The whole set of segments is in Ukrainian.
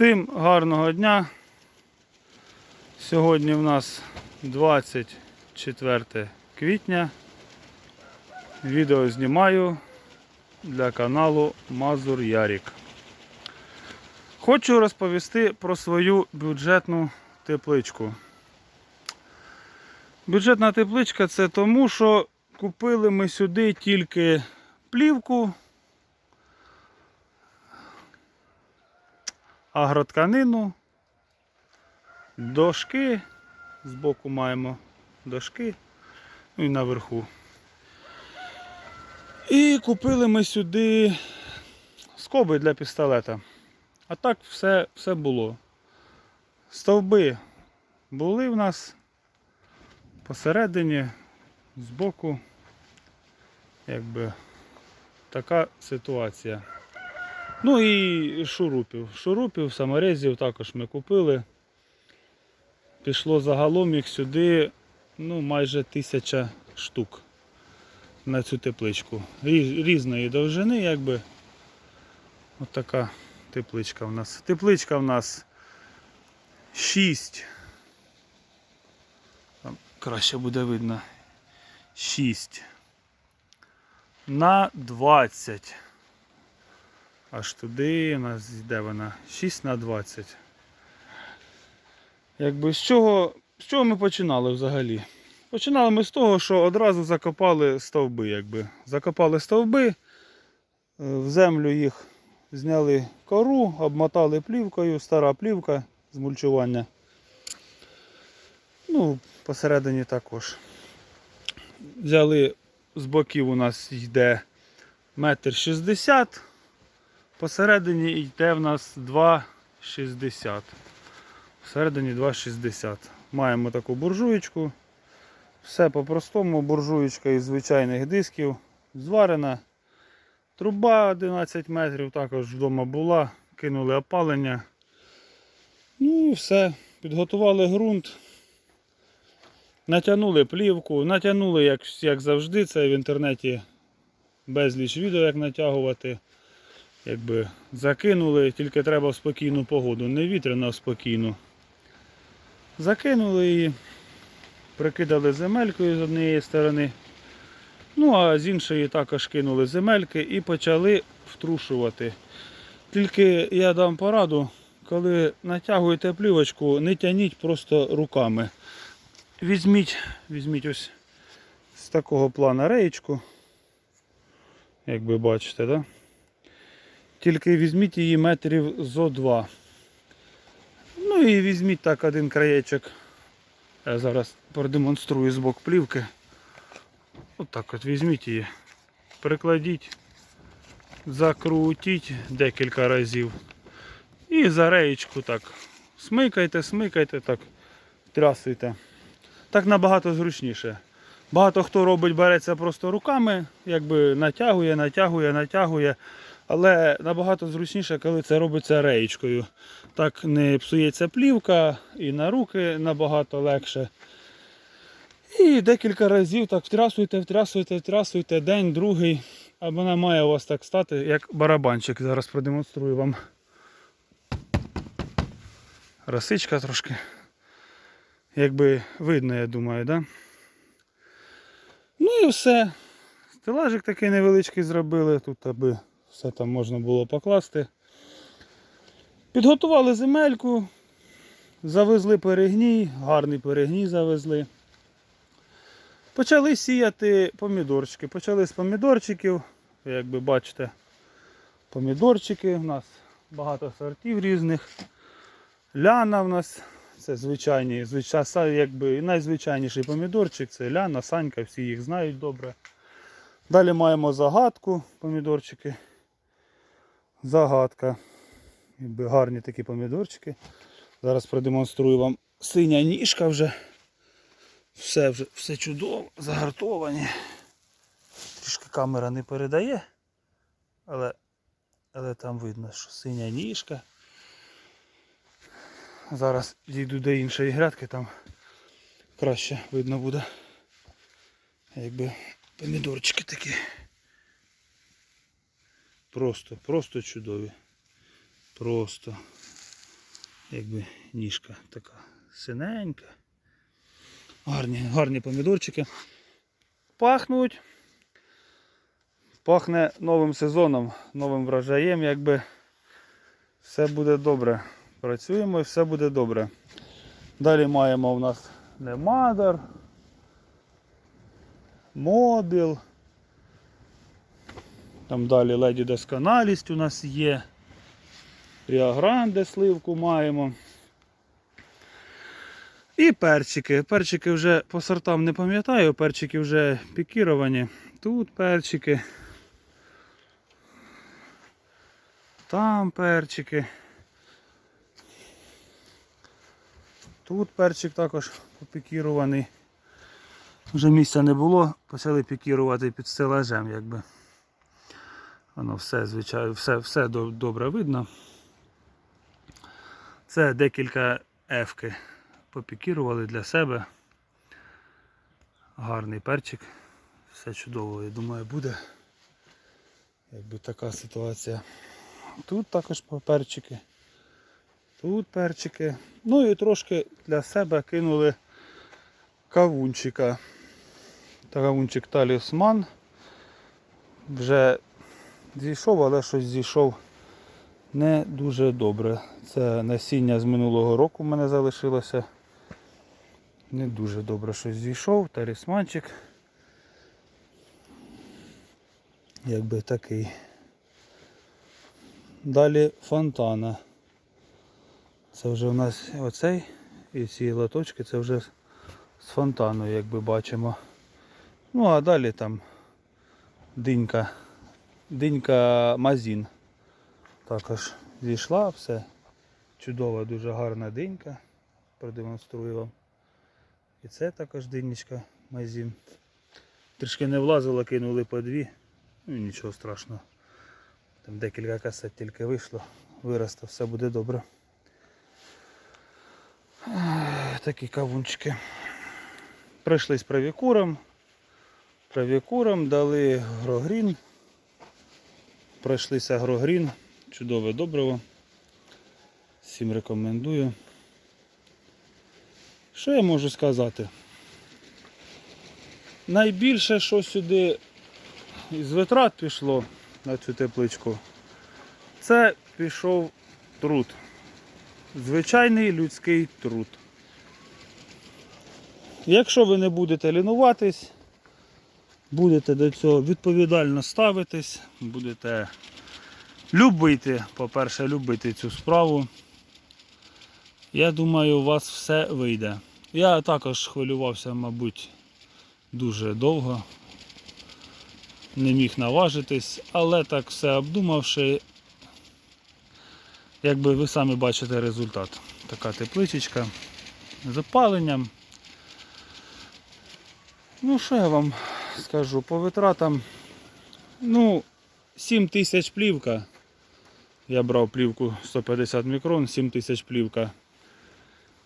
Всім гарного дня. Сьогодні в нас 24 квітня. Відео знімаю для каналу Мазур Ярік. Хочу розповісти про свою бюджетну тепличку. Бюджетна тепличка це тому, що купили ми сюди тільки плівку, агротканину, дошки. Збоку маємо дошки, ну і наверху. І купили ми сюди скоби для пістолета. А так все, все було. Стовби були в нас посередині, збоку, якби така ситуація. Ну і шурупів. Шурупів, саморезів також ми купили. Пішло загалом їх сюди ну, майже тисяча штук на цю тепличку. Різної довжини, якби. От така тепличка в нас. Тепличка в нас 6. Там краще буде видно. 6 на 20. Аж туди у нас йде вона 6 на 20. Якби з чого, з чого ми починали взагалі? Починали ми з того, що одразу закопали стовби. Якби. Закопали стовби, е, в землю їх зняли кору, обмотали плівкою, стара плівка з мульчування. Ну, посередині також. Взяли з боків у нас йде метр шістдесят. Посередині йде в нас 2,60. Всередині 2,60. Маємо таку буржуєчку. Все по-простому, буржуєчка із звичайних дисків. Зварена. Труба 11 метрів також вдома була. Кинули опалення. Ну і все. Підготували ґрунт. Натягнули плівку, натягнули, як, як завжди, це в інтернеті безліч відео, як натягувати. Якби закинули, тільки треба в спокійну погоду, не вітряно, а спокійну. Закинули її, прикидали земелькою з однієї сторони. Ну а з іншої також кинули земельки і почали втрушувати. Тільки я дам пораду, коли натягуєте плівочку, не тяніть просто руками. Візьміть, візьміть ось з такого плана реєчку, як ви бачите, да? Тільки візьміть її метрів зо два. Ну і візьміть так один краєчок. Я зараз продемонструю збок плівки. Отак от візьміть її, прикладіть, закрутіть декілька разів. І за реєчку так. Смикайте, смикайте, так, трясуйте. Так набагато зручніше. Багато хто робить, береться просто руками, якби натягує, натягує, натягує. Але набагато зручніше, коли це робиться реєчкою. Так не псується плівка і на руки набагато легше. І декілька разів так втрясуйте, втрясуйте, втрясуйте, день, другий. А вона має у вас так стати, як барабанчик. Зараз продемонструю вам. Росичка трошки. Якби видно, я думаю, да? Ну і все. Стелажик такий невеличкий зробили, тут аби все там можна було покласти. Підготували земельку, завезли перегній, гарний перегній завезли. Почали сіяти помідорчики. Почали з помідорчиків, як ви бачите, помідорчики у нас багато сортів різних. Ляна в нас це звичайні, звичай, якби найзвичайніший помідорчик, це ляна, санька, всі їх знають добре. Далі маємо загадку помідорчики. Загадка. Якби гарні такі помідорчики. Зараз продемонструю вам синя ніжка вже. Все вже все чудово, загартовані. Трішки камера не передає, але, але там видно, що синя ніжка. Зараз дійду до іншої грядки, там краще видно буде. Якби помідорчики такі. Просто, просто чудові. Просто. Якби ніжка така синенька. Гарні, гарні помідорчики. Пахнуть. Пахне новим сезоном, новим врожаєм, якби все буде добре. Працюємо і все буде добре. Далі маємо у нас Немадар, Мобіл. Там далі леді досконалість у нас є. Ріагранде сливку маємо. І перчики. Перчики вже по сортам не пам'ятаю, перчики вже пікіровані. Тут перчики. Там перчики. Тут перчик також попікірований. Вже місця не було, почали пікірувати під стелажем, якби. Воно все, звичайно, все, все добре видно. Це декілька ефки попікірували для себе. Гарний перчик. Все чудово, я думаю, буде. Якби така ситуація. Тут також перчики. Тут перчики. Ну і трошки для себе кинули кавунчика. Кавунчик талісман. Вже зійшов, але щось зійшов не дуже добре. Це насіння з минулого року в мене залишилося. Не дуже добре щось зійшов, талісманчик. Якби такий. Далі фонтана. Це вже у нас оцей і ці лоточки це вже з фонтану, як би бачимо. Ну а далі там динька. Динька Мазін. Також зійшла, все. Чудова, дуже гарна динька. Продемонструю вам. І це також динічка Мазін. Трішки не влазило, кинули по дві. Ну нічого страшного. Там декілька касет тільки вийшло. Виросте, все буде добре. Такі кавунчики. Прийшли з правікуром. Правікуром дали грогрін. Пройшлися грогрін. Чудове добриво. Всім рекомендую. Що я можу сказати? Найбільше, що сюди із витрат пішло на цю тепличку, це пішов труд. Звичайний людський труд. Якщо ви не будете лінуватись, будете до цього відповідально ставитись, будете любити, по-перше, любити цю справу, я думаю, у вас все вийде. Я також хвилювався, мабуть, дуже довго. Не міг наважитись, але так все обдумавши, якби ви самі бачите результат. Така тепличечка з опаленням. Ну, що я вам скажу, по витратам, ну, 7 тисяч плівка. Я брав плівку 150 мікрон, 7 тисяч плівка.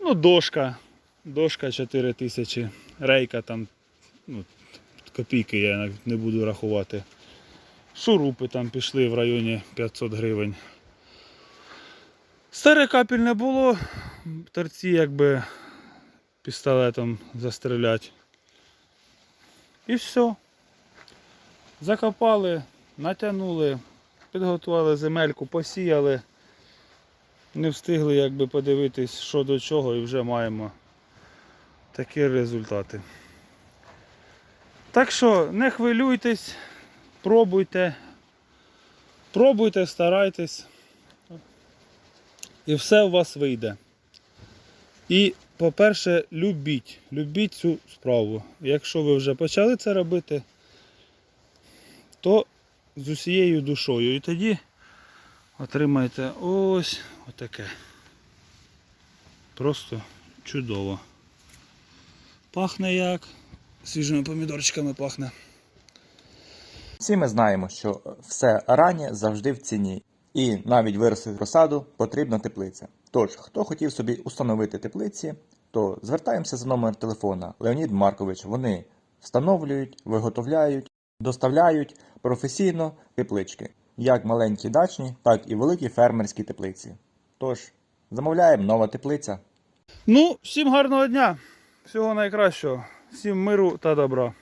Ну, дошка. Дошка 4 тисячі. Рейка там, ну, копійки я не буду рахувати. Шурупи там пішли в районі 500 гривень. Старе капель не було. Торці якби пістолетом застрелять. І все. Закопали, натягнули, підготували земельку, посіяли. Не встигли якби подивитись, що до чого, і вже маємо такі результати. Так що не хвилюйтесь, пробуйте, пробуйте, старайтесь. І все у вас вийде. І, по-перше, любіть, любіть цю справу. Якщо ви вже почали це робити, то з усією душою. І тоді отримаєте ось отаке. Просто чудово. Пахне як. Свіжими помідорчиками пахне. Всі ми знаємо, що все раннє завжди в ціні, і навіть виростити розсаду потрібна теплиця. Тож, хто хотів собі установити теплиці, то звертаємося за номер телефона Леонід Маркович. Вони встановлюють, виготовляють, доставляють професійно теплички, як маленькі дачні, так і великі фермерські теплиці. Тож, Замовляємо нова теплиця. Ну, всім гарного дня, всього найкращого, всім миру та добра.